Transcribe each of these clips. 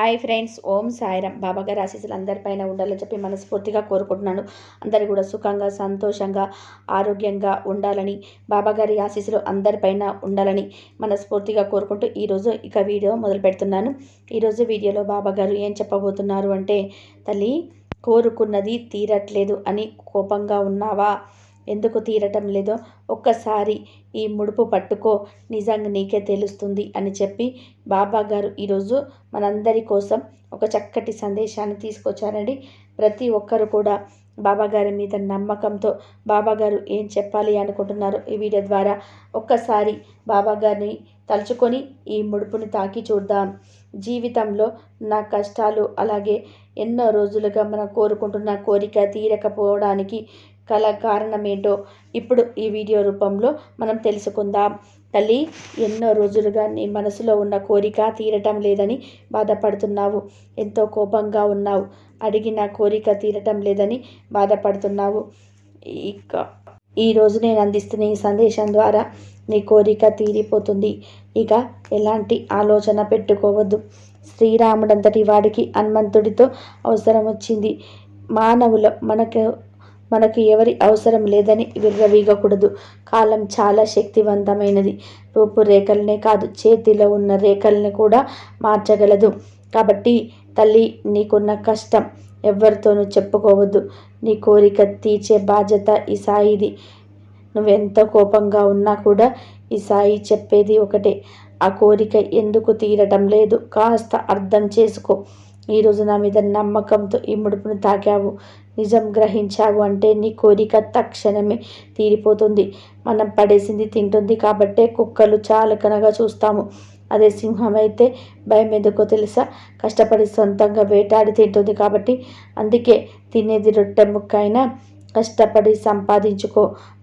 Hi friends ఓం సాయిరామ్. బాబాగారి ఆశీస్సులు అందరిపైన ఉండాలని చెప్పి మనస్ఫూర్తిగా కోరుకుంటున్నాను. అందరు కూడా సుఖంగా సంతోషంగా ఆరోగ్యంగా ఉండాలని బాబాగారి ఆశీస్సులు అందరిపైన ఉండాలని మనస్ఫూర్తిగా కోరుకుంటూ ఈరోజు ఇక వీడియో మొదలు పెడుతున్నాను. ఈరోజు వీడియోలో బాబాగారు ఏం చెప్పబోతున్నారు అంటే తల్లి కోరుకున్నది తీరట్లేదు అని కోపంగా ఉన్నావా? ఎందుకు తీరటం లేదో ఒక్కసారి ఈ ముడుపు పట్టుకో నిజంగా నీకే తెలుస్తుంది అని చెప్పి బాబా గారు ఈరోజు మనందరి కోసం ఒక చక్కటి సందేశాన్ని తీసుకొచ్చారండి. ప్రతి ఒక్కరు కూడా బాబాగారి మీద నమ్మకంతో బాబాగారు ఏం చెప్పాలి అనుకుంటున్నారు ఈ వీడియో ద్వారా ఒక్కసారి బాబాగారిని తలుచుకొని ఈ ముడుపుని తాకి చూద్దాం. జీవితంలో నా కష్టాలు అలాగే ఎన్నో రోజులుగా మనం కోరుకుంటున్న కోరిక తీరకపోవడానికి గల ఏంటో ఇప్పుడు ఈ వీడియో రూపంలో మనం తెలుసుకుందాం. తల్లి ఎన్నో రోజులుగా నీ మనసులో ఉన్న కోరిక తీరటం లేదని బాధపడుతున్నావు. ఎంతో కోపంగా ఉన్నావు. అడిగిన కోరిక తీరటం లేదని బాధపడుతున్నావు. ఇక ఈరోజు నేను అందిస్తున్న ఈ సందేశం ద్వారా నీ కోరిక తీరిపోతుంది. ఇక ఎలాంటి ఆలోచన పెట్టుకోవద్దు. శ్రీరాముడంతటి వాడికి హనుమంతుడితో అవసరం వచ్చింది మానవుల మనకు మనకు ఎవరి అవసరం లేదని విర్రవీగకూడదు. కాలం చాలా శక్తివంతమైనది. రూపురేఖలనే కాదు చేతిలో ఉన్న రేఖల్ని కూడా మార్చగలదు. కాబట్టి తల్లి నీకున్న కష్టం ఎవరితోనూ చెప్పుకోవద్దు. నీ కోరిక తీర్చే బాధ్యత ఈ సాయిది. నువ్వెంత కోపంగా ఉన్నా కూడా ఈ సాయి చెప్పేది ఒకటే. ఆ కోరిక ఎందుకు తీరటం లేదు? కాస్త అర్థం చేసుకో. ఈరోజు నా మీద నమ్మకంతో ఈ ముడుపును తాకావు. నిజం గ్రహించావు అంటే నీ కోరిక తక్షణమే తీరిపోతుంది. మనం పడేసింది తింటుంది కాబట్టే కుక్కలు చాలకనగా చూస్తాము. అదే సింహం అయితే భయం ఎందుకో తెలుసా? కష్టపడి సొంతంగా వేటాడి తింటుంది కాబట్టి. అందుకే తినేది రొట్టె ముక్క అయినా కష్టపడి సంపాదించుకో.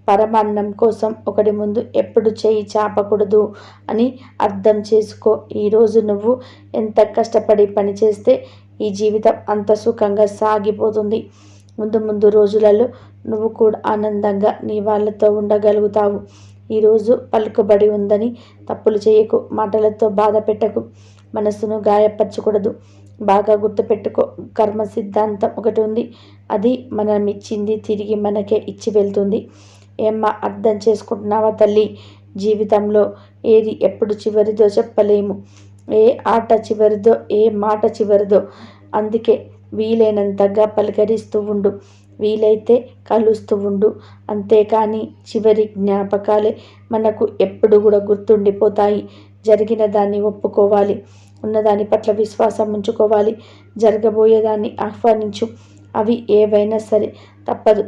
పరమాన్నం కోసం ఒకటి ముందు ఎప్పుడు చేయి చాపకూడదు అని అర్థం చేసుకో. ఈరోజు నువ్వు ఎంత కష్టపడి పనిచేస్తే ఈ జీవితం అంత సుఖంగా సాగిపోతుంది. ముందు ముందు రోజులలో నువ్వు కూడా ఆనందంగా నీ వాళ్ళతో ఉండగలుగుతావు. ఈరోజు పలుకుబడి ఉందని తప్పులు చేయకు మాటలతో బాధ పెట్టకు మనస్సును గాయపరచకూడదు. బాగా గుర్తుపెట్టుకో కర్మ సిద్ధాంతం ఒకటి ఉంది. అది మనం ఇచ్చింది తిరిగి మనకే ఇచ్చి వెళ్తుంది. ఏమ్మా అర్థం చేసుకుంటున్నావా తల్లి? జీవితంలో ఏది ఎప్పుడు చివరిదో చెప్పలేము. ఏ ఆట చివరిదో ఏ మాట చివరిదో. అందుకే వీలైనంతగా పలకరిస్తూ ఉండు. వీలైతే కలుస్తూ ఉండు. అంతేకాని చివరి జ్ఞాపకాలే మనకు ఎప్పుడు కూడా గుర్తుండిపోతాయి. జరిగిన దాన్ని ఒప్పుకోవాలి. ఉన్నదాని పట్ల విశ్వాసం ఉంచుకోవాలి. జరగబోయేదాన్ని ఆహ్వానించు. అవి ఏవైనా సరే తప్పదు.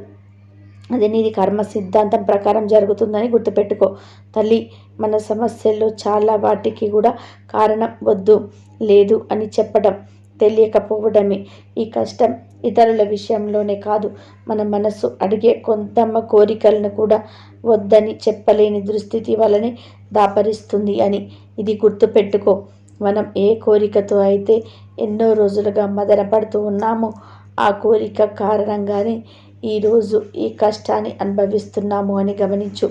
అది నీది కర్మ సిద్ధాంతం ప్రకారం జరుగుతుందని గుర్తుపెట్టుకో. తల్లి మన సమస్యల్లో చాలా వాటికి కూడా కారణం వద్దు లేదు అని చెప్పడం. తెలియకపోవడమే ఈ కష్టం. ఇతరుల విషయంలోనే కాదు మన మనస్సు అడిగే కొంతమ్మ కోరికలను కూడా వద్దని చెప్పలేని దుస్థితి వలనే దాపరిస్తుంది అని ఇది గుర్తుపెట్టుకో. మనం ఏ కోరికతో అయితే ఎన్నో రోజులుగా మదనపడుతూ ఉన్నామో ఆ కోరిక కారణంగానే ఈరోజు ఈ కష్టాన్ని అనుభవిస్తున్నాము అని గమనించు.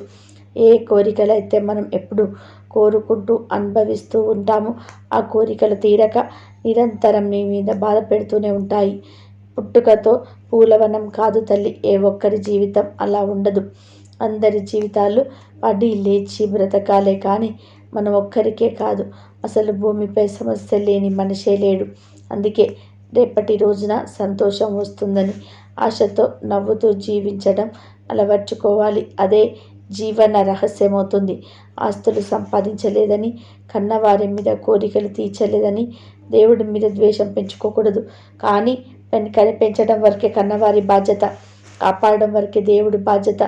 ఏ కోరికలైతే మనం ఎప్పుడు కోరుకుంటూ అనుభవిస్తూ ఉంటాము. ఆ కోరికలు తీరక నిరంతరం మీ మీద బాధ పెడుతూనే ఉంటాయి. పుట్టుకతో పూలవనం కాదు తల్లి ఏ ఒక్కరి జీవితం అలా ఉండదు. అందరి జీవితాలు పడి లేచి బ్రతకాలే కానీ మనం ఒక్కరికే కాదు. అసలు భూమిపై సమస్య లేని మనిషే లేడు. అందుకే రేపటి రోజున సంతోషం వస్తుందని ఆశతో నవ్వుతూ జీవించడం అలవర్చుకోవాలి. అదే జీవన రహస్యమవుతుంది. ఆస్తులు సంపాదించలేదని కన్నవారి మీద కోరికలు తీర్చలేదని దేవుడి మీద ద్వేషం పెంచుకోకూడదు. కానీ కని పెంచడం వరకే కన్నవారి బాధ్యత. కాపాడడం వరకే దేవుడి బాధ్యత.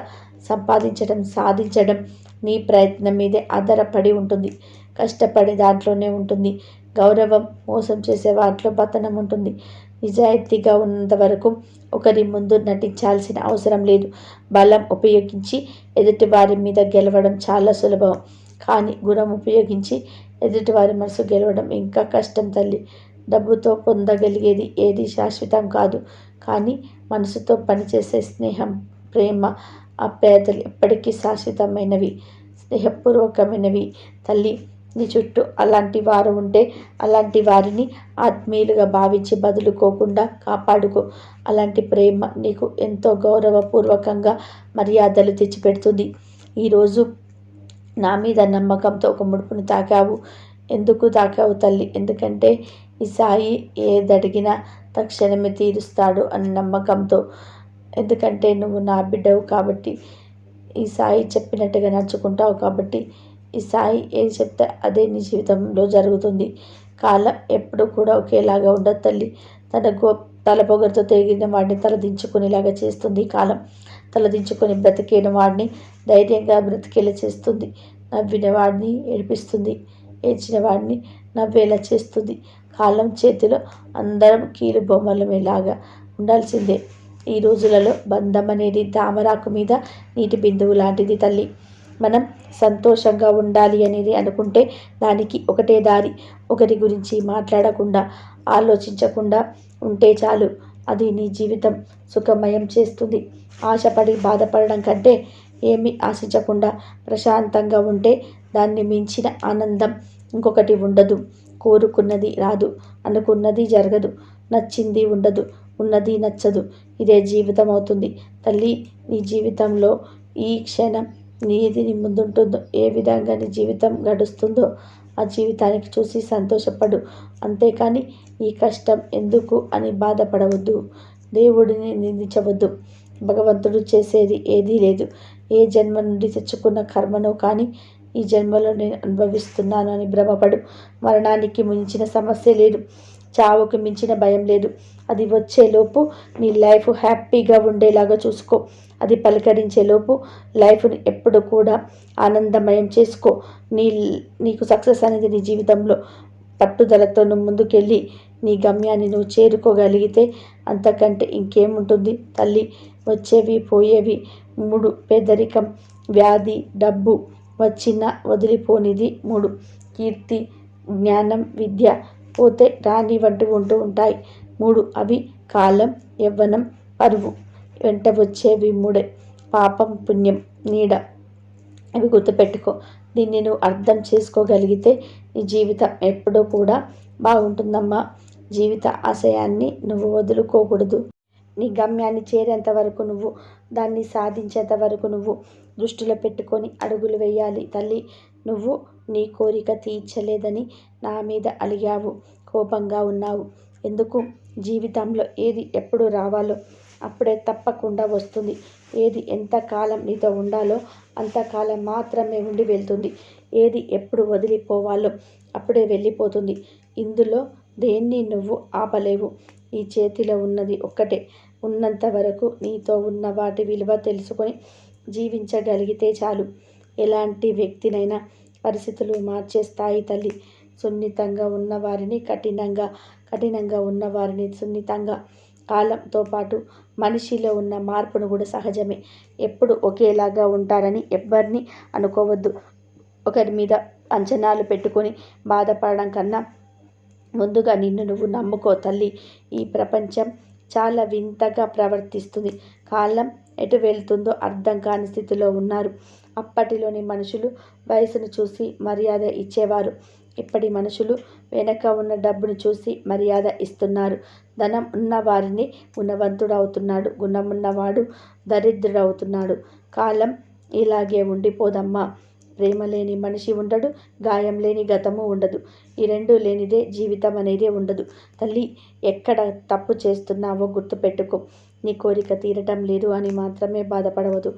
సంపాదించడం సాధించడం నీ ప్రయత్నం మీదే ఆధారపడి ఉంటుంది. కష్టపడి దాంట్లోనే ఉంటుంది. గౌరవం మోసం చేసే వాటిలో పతనం ఉంటుంది. నిజాయితీగా ఉన్నంత వరకు ఒకరి ముందు నటించాల్సిన అవసరం లేదు. బలం ఉపయోగించి ఎదుటి వారి మీద గెలవడం చాలా సులభం. కానీ గుణం ఉపయోగించి ఎదుటివారి మనసు గెలవడం ఇంకా కష్టం తల్లి. డబ్బుతో పొందగలిగేది ఏది శాశ్వతం కాదు. కానీ మనసుతో పనిచేసే స్నేహం ప్రేమ ఆప్యాయతలు ఎప్పటికీ శాశ్వతమైనవి స్నేహపూర్వకమైనవి తల్లి. నీ చుట్టూ అలాంటి వారు ఉంటే అలాంటి వారిని ఆత్మీయులుగా భావించి బదులుకోకుండా కాపాడుకో. అలాంటి ప్రేమ నీకు ఎంతో గౌరవపూర్వకంగా మర్యాదలు తెచ్చిపెడుతుంది. ఈరోజు నా మీద నమ్మకంతో ఒక ముడుపును తాకావు. ఎందుకు తాకావు తల్లి? ఎందుకంటే ఈ సాయి ఏదడిగినా తక్షణమే తీరుస్తాడు అనే నమ్మకంతో. ఎందుకంటే నువ్వు నా బిడ్డవు కాబట్టి ఈ సాయి చెప్పినట్టుగా నడుచుకుంటావు కాబట్టి ఈ సాయి ఏం చెప్తే అదే నీ జీవితంలో జరుగుతుంది. కాలం ఎప్పుడు కూడా ఒకేలాగా ఉండదు తల్లి. తన గో తల పొగరుతో తిరిగిన వాడిని తలదించుకునేలాగా చేస్తుంది కాలం. తలదించుకొని బ్రతికిన వాడిని ధైర్యంగా బ్రతికేలా చేస్తుంది. నవ్విన వాడిని ఏడిపిస్తుంది. ఏడ్చిన వాడిని నవ్వేలా చేస్తుంది. కాలం చేతిలో అందరం కీలు బొమ్మలమేలాగా ఉండాల్సిందే. ఈ రోజులలో బంధం అనేది తామరాకు మీద నీటి బిందువు లాంటిది తల్లి. మనం సంతోషంగా ఉండాలి అనేది అనుకుంటే దానికి ఒకటే దారి. ఒకరి గురించి మాట్లాడకుండా ఆలోచించకుండా ఉంటే చాలు. అది నీ జీవితం సుఖమయం చేస్తుంది. ఆశపడి బాధపడడం కంటే ఏమీ ఆశించకుండా ప్రశాంతంగా ఉంటే దాన్ని మించిన ఆనందం ఇంకొకటి ఉండదు. కోరుకున్నది రాదు. అనుకున్నది జరగదు. నచ్చింది ఉండదు. ఉన్నది నచ్చదు. ఇదే జీవితం అవుతుంది తల్లి నీ జీవితంలో ఈ క్షణం నీది నీ ముందుంటుందో. ఏ విధంగా నీ జీవితం గడుస్తుందో ఆ జీవితానికి చూసి సంతోషపడు. అంతేకాని ఈ కష్టం ఎందుకు అని బాధపడవద్దు. దేవుడిని నిందించవద్దు. భగవంతుడు చేసేది ఏదీ లేదు. ఏ జన్మ నుండి తెచ్చుకున్న కర్మను కానీ ఈ జన్మలో నేను అనుభవిస్తున్నాను అని భ్రమపడు. మరణానికి మించిన సమస్య లేదు. చావుకు మించిన భయం లేదు. అది వచ్చేలోపు నీ లైఫ్ హ్యాపీగా ఉండేలాగా చూసుకో. అది పలకరించేలోపు లైఫ్ని ఎప్పుడు కూడా ఆనందమయం చేసుకో. నీ నీకు సక్సెస్ అనేది నీ జీవితంలో పట్టుదలతో నువ్వు ముందుకెళ్ళి నీ గమ్యాన్ని నువ్వు చేరుకోగలిగితే అంతకంటే ఇంకేముంటుంది? తల్లి వచ్చేవి పోయేవి మూడు. పేదరికం వ్యాధి డబ్బు వచ్చిన వదిలిపోనిది మూడు. కీర్తి జ్ఞానం విద్య పోతే రాణి వంటి ఉంటూ ఉంటాయి. మూడు అవి కాలం యవ్వనం పరువు. వెంట వచ్చేవి మూడే పాపం పుణ్యం నీడ. అవి గుర్తుపెట్టుకో. దీన్ని నువ్వు అర్థం చేసుకోగలిగితే నీ జీవితం ఎప్పుడూ కూడా బాగుంటుందమ్మా. జీవిత ఆశయాన్ని నువ్వు వదులుకోకూడదు. నీ గమ్యాన్ని చేరేంత వరకు నువ్వు దాన్ని సాధించేంత వరకు నువ్వు దృష్టిలో పెట్టుకొని అడుగులు వేయాలి తల్లి. నువ్వు నీ కోరిక తీర్చలేదని నా మీద అలిగావు. కోపంగా ఉన్నావు. ఎందుకు? జీవితంలో ఏది ఎప్పుడు రావాలో అప్పుడే తప్పకుండా వస్తుంది. ఏది ఎంతకాలం నీతో ఉండాలో అంతకాలం మాత్రమే ఉండి వెళ్తుంది. ఏది ఎప్పుడు వదిలిపోవాలో అప్పుడే వెళ్ళిపోతుంది. ఇందులో దేన్ని నువ్వు ఆపలేవు? ఈ చేతిలో ఉన్నది ఒక్కటే. ఉన్నంత వరకు నీతో ఉన్న వాటి విలువ తెలుసుకొని జీవించగలిగితే చాలు. ఎలాంటి వ్యక్తినైనా పరిస్థితులు మార్చేస్తాయి తల్లి. సున్నితంగా ఉన్నవారిని కఠినంగా కఠినంగా ఉన్నవారిని సున్నితంగా. కాలంతో పాటు మనిషిలో ఉన్న మార్పును కూడా సహజమే. ఎప్పుడు ఒకేలాగా ఉంటారని ఎవ్వరిని అనుకోవద్దు. ఒకరి మీద అంచనాలు పెట్టుకొని బాధపడడం కన్నా ముందుగా నిన్ను నువ్వు నమ్ముకో తల్లి. ఈ ప్రపంచం చాలా వింతగా ప్రవర్తిస్తుంది. కాలం ఎటు వెళ్తుందో అర్థం కాని స్థితిలో ఉన్నారు. అప్పటిలోని మనుషులు వయసును చూసి మర్యాద ఇచ్చేవారు. ఇప్పటి మనుషులు వెనక ఉన్న డబ్బును చూసి మర్యాద ఇస్తున్నారు. ధనం ఉన్నవారిని గుణవంతుడవుతున్నాడు. గుణమున్నవాడు దరిద్రుడవుతున్నాడు. కాలం ఇలాగే ఉండిపోదమ్మా. ప్రేమ లేని మనిషి ఉండడు గాయం లేని గతము ఉండదు. ఈ రెండు లేనిదే జీవితం అనేది ఉండదు. తల్లి ఎక్కడ తప్పు చేస్తున్నావో గుర్తుపెట్టుకో. నీ కోరిక తీరటం లేదు అని మాత్రమే బాధపడవద్దు.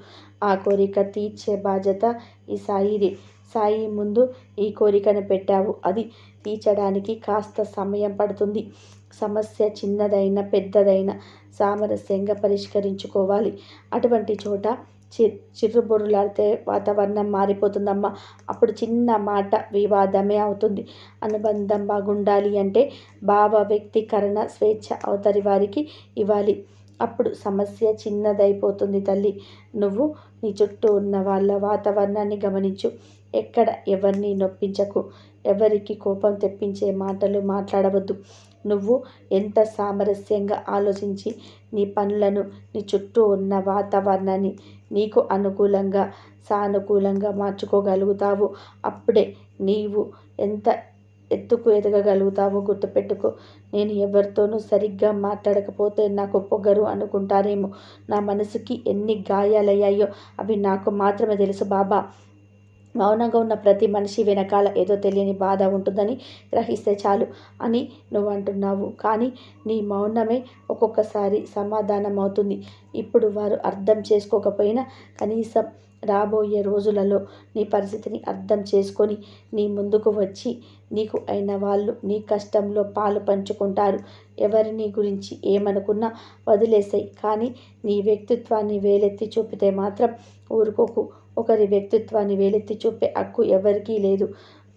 ఆ కోరిక తీర్చే బాధ్యత ఈ సాయిది. సాయి ముందు ఈ కోరికను పెట్టావు. అది తీర్చడానికి కాస్త సమయం పడుతుంది. సమస్య చిన్నదైన పెద్దదైన సామరస్యంగా పరిష్కరించుకోవాలి. అటువంటి చోట చి చిర్రుబుర్రులాడితే వాతావరణం మారిపోతుందమ్మా. అప్పుడు చిన్న మాట వివాదమే అవుతుంది. అనుబంధం బాగుండాలి అంటే భావ వ్యక్తీకరణ స్వేచ్ఛ అవతరి వారికి ఇవ్వాలి. అప్పుడు సమస్య చిన్నదైపోతుంది తల్లి. నువ్వు నీ చుట్టూ ఉన్న వాళ్ళ వాతావరణాన్ని గమనించు. ఎక్కడ ఎవరిని నొప్పించకు. ఎవరికి కోపం తెప్పించే మాటలు మాట్లాడవద్దు. నువ్వు ఎంత సామరస్యంగా ఆలోచించి నీ పనులను నీ చుట్టూ ఉన్న వాతావరణాన్ని నీకు అనుకూలంగా సానుకూలంగా మార్చుకోగలుగుతావు. అప్పుడే నీవు ఎంత ఎత్తుకు ఎదగగలుగుతావో గుర్తుపెట్టుకో. నేను ఎవరితోనూ సరిగ్గా మాట్లాడకపోతే నాకు పొగరు అనుకుంటారేమో. నా మనసుకి ఎన్ని గాయాలయ్యాయో అవి నాకు మాత్రమే తెలుసు బాబా. మౌనంగా ఉన్న ప్రతి మనిషి వెనకాల ఏదో తెలియని బాధ ఉంటుందని గ్రహిస్తే చాలు అని నువ్వు అంటున్నావు కానీ నీ మౌనమే ఒక్కొక్కసారి సమాధానం అవుతుంది ఇప్పుడు వారు అర్థం చేసుకోకపోయినా కనీసం రాబోయే రోజులలో నీ పరిస్థితిని అర్థం చేసుకొని నీ ముందుకు వచ్చి నీకు అయిన వాళ్ళు నీ కష్టంలో పాలు పంచుకుంటారు. ఎవరిని గురించి ఏమనుకున్నా వదిలేసాయి. కానీ నీ వ్యక్తిత్వాన్ని వేలెత్తి చూపితే మాత్రం ఊరుకోకు. ఒకరి వ్యక్తిత్వాన్ని వేలెత్తి చూపే హక్కు ఎవరికీ లేదు.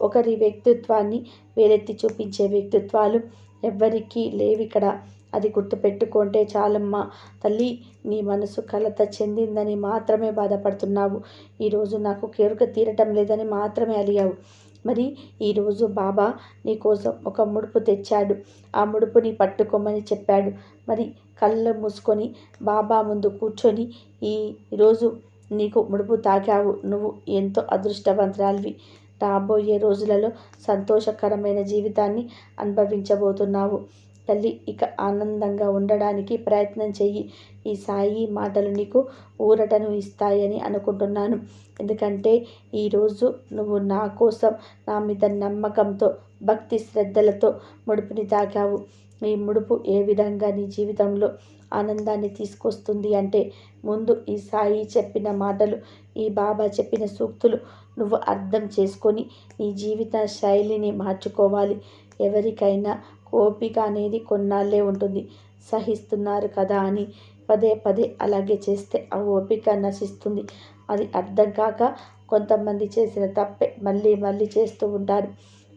ఒకరి వ్యక్తిత్వాన్ని వేలెత్తి చూపించే వ్యక్తిత్వాలు ఎవ్వరికీ లేవిక్కడ. అది గుర్తుపెట్టుకుంటే చాలమ్మా తల్లి నీ మనసు కలత చెందిందని మాత్రమే బాధపడుతున్నావు. ఈరోజు నాకు కేరుక తీరటం లేదని మాత్రమే అలిగావు. మరి ఈరోజు బాబా నీకోసం ఒక ముడుపు తెచ్చాడు. ఆ ముడుపుని పట్టుకోమని చెప్పాడు. మరి కళ్ళు మూసుకొని బాబా ముందు కూర్చొని ఈరోజు నీకు ముడుపు తాకావు. నువ్వు ఎంతో అదృష్టవంతురాలివి. రాబోయే రోజులలో సంతోషకరమైన జీవితాన్ని అనుభవించబోతున్నావు. తల్లి ఇక ఆనందంగా ఉండడానికి ప్రయత్నం చెయ్యి. ఈ సాయి మాటలు నీకు ఊరటను ఇస్తాయని అనుకుంటున్నాను. ఎందుకంటే ఈరోజు నువ్వు నా కోసం నా మీద నమ్మకంతో భక్తి శ్రద్ధలతో ముడుపుని తాకావు. ఈ ముడుపు ఏ విధంగా నీ జీవితంలో ఆనందాన్ని తీసుకొస్తుంది అంటే ముందు ఈ సాయి చెప్పిన మాటలు ఈ బాబా చెప్పిన సూక్తులు నువ్వు అర్థం చేసుకొని నీ జీవిత శైలిని మార్చుకోవాలి. ఎవరికైనా ఓపిక అనేది కొన్నాళ్ళే ఉంటుంది. సహిస్తున్నారు కదా అని పదే పదే అలాగే చేస్తే ఆ ఓపిక నశిస్తుంది. అది అర్థం కాక కొంతమంది చేసిన తప్పే మళ్ళీ మళ్ళీ చేస్తూ ఉంటారు.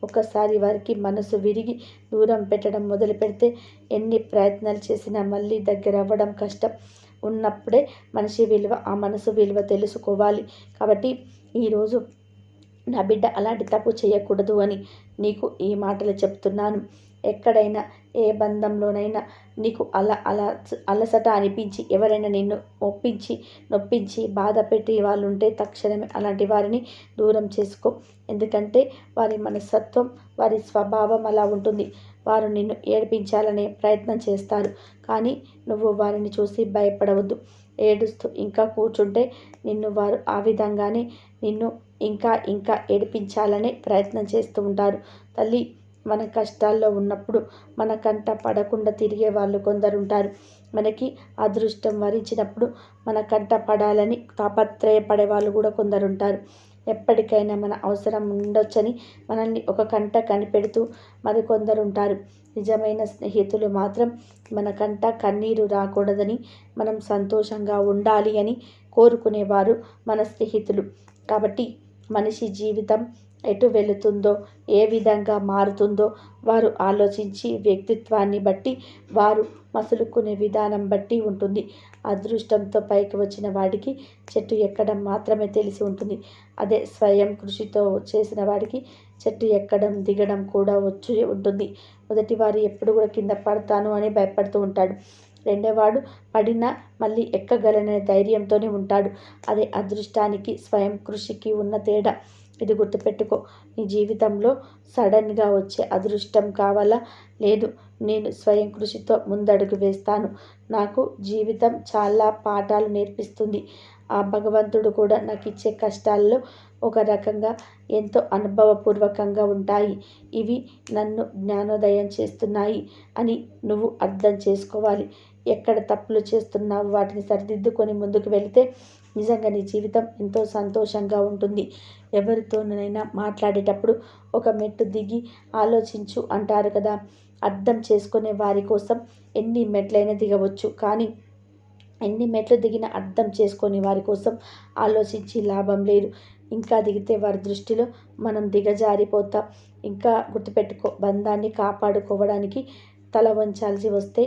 ఒకసారి వారికి మనసు విరిగి దూరం పెట్టడం మొదలు పెడితే ఎన్ని ప్రయత్నాలు చేసినా మళ్ళీ దగ్గర అవ్వడం కష్టం. ఉన్నప్పుడే మనిషి విలువ ఆ మనసు విలువ తెలుసుకోవాలి. కాబట్టి ఈరోజు నా బిడ్డ అలాంటి తప్పు చేయకూడదు అని నీకు ఈ మాటలు చెప్తున్నాను. ఎక్కడైనా ఏ బంధంలోనైనా నీకు అలా అలా అలసట అనిపించి ఎవరైనా నిన్ను ఒప్పించి నొప్పించి బాధ పెట్టి వాళ్ళు ఉంటే తక్షణమే అలాంటి వారిని దూరం చేసుకో. ఎందుకంటే వారి మనస్తత్వం వారి స్వభావం అలా ఉంటుంది. వారు నిన్ను ఏడిపించాలనే ప్రయత్నం చేస్తారు. కానీ నువ్వు వారిని చూసి భయపడవద్దు. ఏడుస్తూ ఇంకా కూర్చుంటే నిన్ను వారు ఆ విధంగానే నిన్ను ఇంకా ఇంకా ఏడిపించాలనే ప్రయత్నం చేస్తూ ఉంటారు. తల్లి మన కష్టాల్లో ఉన్నప్పుడు మన కంట పడకుండా తిరిగే వాళ్ళు కొందరుంటారు. మనకి అదృష్టం వరించినప్పుడు మన కంట పడాలని తాపత్రయపడే వాళ్ళు కూడా కొందరుంటారు. ఎప్పటికైనా మన అవసరం ఉండొచ్చని మనల్ని ఒక కంట కనిపెడుతూ మరికొందరు ఉంటారు నిజమైన స్నేహితులు మాత్రం మన కంట కన్నీరు రాకూడదని మనం సంతోషంగా ఉండాలి అని కోరుకునేవారు మన స్నేహితులు. కాబట్టి మనిషి జీవితం ఎటు వెళుతుందో ఏ విధంగా మారుతుందో వారు ఆలోచించి వ్యక్తిత్వాన్ని బట్టి వారు మసులుకునే విధానం బట్టి ఉంటుంది. అదృష్టంతో పైకి వచ్చిన వాడికి చెట్టు ఎక్కడం మాత్రమే తెలిసి ఉంటుంది. అదే స్వయం కృషితో చేసిన వాడికి చెట్టు ఎక్కడం దిగడం కూడా వచ్చి ఉంటుంది. మొదటి వారు ఎప్పుడు కూడా కింద పడతాను అని భయపడుతూ ఉంటాడు. రెండేవాడు పడినా మళ్ళీ ఎక్కగలనే ధైర్యంతోనే ఉంటాడు. అదే అదృష్టానికి స్వయం కృషికి ఉన్న తేడా. ఇది గుర్తుపెట్టుకో. నీ జీవితంలో సడన్గా వచ్చే అదృష్టం కావాలా? లేదు. నేను స్వయం కృషితో ముందడుగు వేస్తాను. నాకు జీవితం చాలా పాఠాలు నేర్పిస్తుంది. ఆ భగవంతుడు కూడా నాకు ఇచ్చే కష్టాల్లో ఒక రకంగా ఎంతో అనుభవపూర్వకంగా ఉంటాయి. ఇవి నన్ను జ్ఞానోదయం చేస్తున్నాయి అని నువ్వు అర్థం చేసుకోవాలి. ఎక్కడ తప్పులు చేస్తున్నావు వాటిని సరిదిద్దుకొని ముందుకు వెళితే నిజంగా నీ జీవితం ఎంతో సంతోషంగా ఉంటుంది. ఎవరితోనైనా మాట్లాడేటప్పుడు ఒక మెట్టు దిగి ఆలోచించు అంటారు కదా. అర్థం చేసుకునే వారి కోసం ఎన్ని మెట్లైనా దిగవచ్చు. కానీ ఎన్ని మెట్లు దిగినా అర్థం చేసుకొని వారి కోసం ఆలోచించి లాభం లేదు. ఇంకా దిగితే వారి దృష్టిలో మనం దిగజారిపోతాం. ఇంకా గుర్తుపెట్టుకో బంధాన్ని కాపాడుకోవడానికి తల వంచాల్సి వస్తే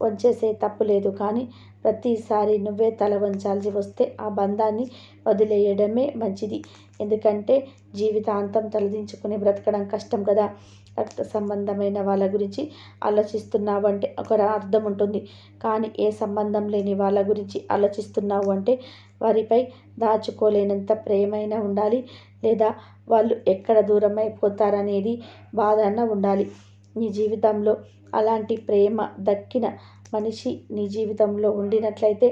వంచేసే తప్పు లేదు. కానీ ప్రతిసారి నువ్వే తల వంచాల్సి వస్తే ఆ బంధాన్ని వదిలేయడమే మంచిది. ఎందుకంటే జీవితాంతం తలదించుకుని బ్రతకడం కష్టం కదా. రక్త సంబంధమైన వాళ్ళ గురించి ఆలోచిస్తున్నావు అంటే ఒక అర్థం ఉంటుంది. కానీ ఏ సంబంధం లేని వాళ్ళ గురించి ఆలోచిస్తున్నావు అంటే వారిపై దాచుకోలేనంత ప్రేమైన ఉండాలి. లేదా వాళ్ళు ఎక్కడ దూరం అయిపోతారనేది బాధ అన్న ఉండాలి. నీ జీవితంలో అలాంటి ప్రేమ దక్కిన మనిషి నీ జీవితంలో ఉండినట్లయితే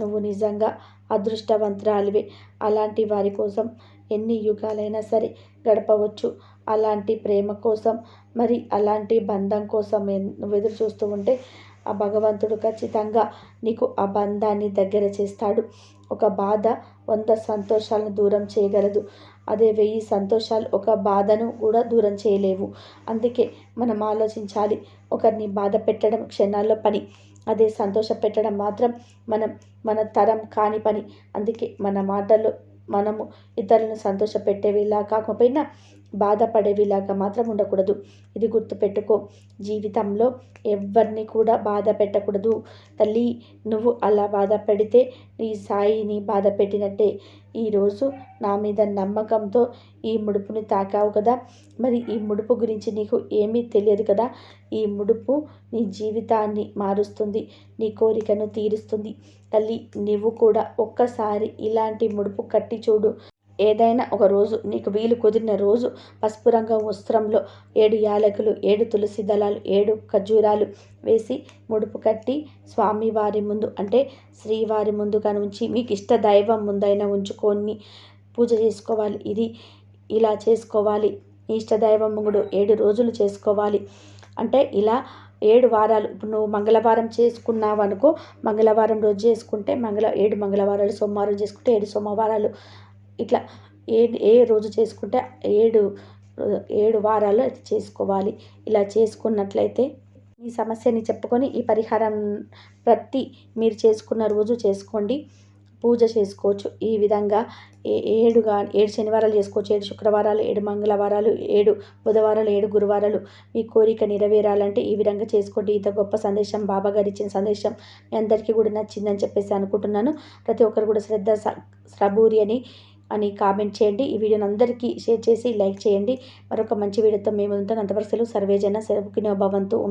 నువ్వు నిజంగా అదృష్టవంతురాలివే. అలాంటి వారి కోసం ఎన్ని యుగాలైనా సరే గడపవచ్చు. అలాంటి ప్రేమ కోసం మరి అలాంటి బంధం కోసం నువ్వు ఎదురు చూస్తూ ఉంటే ఆ భగవంతుడు ఖచ్చితంగా నీకు ఆ బంధాన్ని దగ్గర చేస్తాడు. ఒక బాధ వంద సంతోషాలను దూరం చేయగలదు. అదే వెయ్యి సంతోషాలు ఒక బాధను కూడా దూరం చేయలేవు. అందుకే మనం ఆలోచించాలి ఒకరిని బాధ పెట్టడం క్షణాల్లో పని. అదే సంతోష పెట్టడం మాత్రం మనం మన తరం కాని పని. అందుకే మన మాటలు మనము ఇతరులను సంతోషపెట్టేవిలా కాకపోయినా బాధపడేవిలాగా మాత్రం ఉండకూడదు. ఇది గుర్తుపెట్టుకో జీవితంలో ఎవరిని కూడా బాధ పెట్టకూడదు తల్లి నువ్వు అలా బాధ పెడితే నీ సాయిని బాధ పెట్టినట్టే ఈరోజు నా మీద నమ్మకంతో ఈ ముడుపుని తాకావు కదా? మరి ఈ ముడుపు గురించి నీకు ఏమీ తెలియదు కదా? ఈ ముడుపు నీ జీవితాన్ని మారుస్తుంది నీ కోరికను తీరుస్తుంది. తల్లి నువ్వు కూడా ఒక్కసారి ఇలాంటి ముడుపు కట్టి చూడు. ఏదైనా ఒక రోజు నీకు వీలు కుదిరిన రోజు పసుపు రంగు వస్త్రంలో ఏడు యాలకులు ఏడు తులసి దళాలు ఏడు ఖర్జూరాలు వేసి ముడుపు కట్టి స్వామివారి ముందు అంటే శ్రీవారి ముందుగా ఉంచి మీకు ఇష్ట దైవం ముందైనా ఉంచుకొని పూజ చేసుకోవాలి. ఇది ఇలా చేసుకోవాలి. ఇష్ట దైవం ముందు ఏడు రోజులు చేసుకోవాలి. అంటే ఇలా ఏడు వారాలు. ఇప్పుడు నువ్వు మంగళవారం చేసుకున్నావు అనుకో మంగళవారం రోజు చేసుకుంటే మంగళ ఏడు మంగళవారాలు సోమవారం చేసుకుంటే ఏడు సోమవారాలు ఇట్లా ఏ ఏ రోజు చేసుకుంటే ఏడు ఏడు వారాలు చేసుకోవాలి. ఇలా చేసుకున్నట్లయితే ఈ సమస్యని చెప్పుకొని ఈ పరిహారం ప్రతి మీరు చేసుకున్న రోజు చేసుకోండి. పూజ చేసుకోవచ్చు. ఈ విధంగా ఏ ఏడుగా ఏడు శనివారాలు చేసుకోవచ్చు. ఏడు శుక్రవారాలు ఏడు మంగళవారాలు ఏడు బుధవారాలు ఏడు గురువారాలు మీ కోరిక నెరవేరాలంటే ఈ విధంగా చేసుకోండి. ఇంత గొప్ప సందేశం బాబా గారు ఇచ్చిన సందేశం మీ అందరికీ కూడా నచ్చిందని చెప్పేసి అనుకుంటున్నాను. ప్రతి ఒక్కరు కూడా శ్రద్ధ సబూరి అని అని కామెంట్ చేయండి. ఈ వీడియోని అందరికీ షేర్ చేసి లైక్ చేయండి. మరొక మంచి వీడియోతో మేము ఉంటాం. అంతవరకు సెలవు. సర్వేజన సెలవుకినో భవంతు.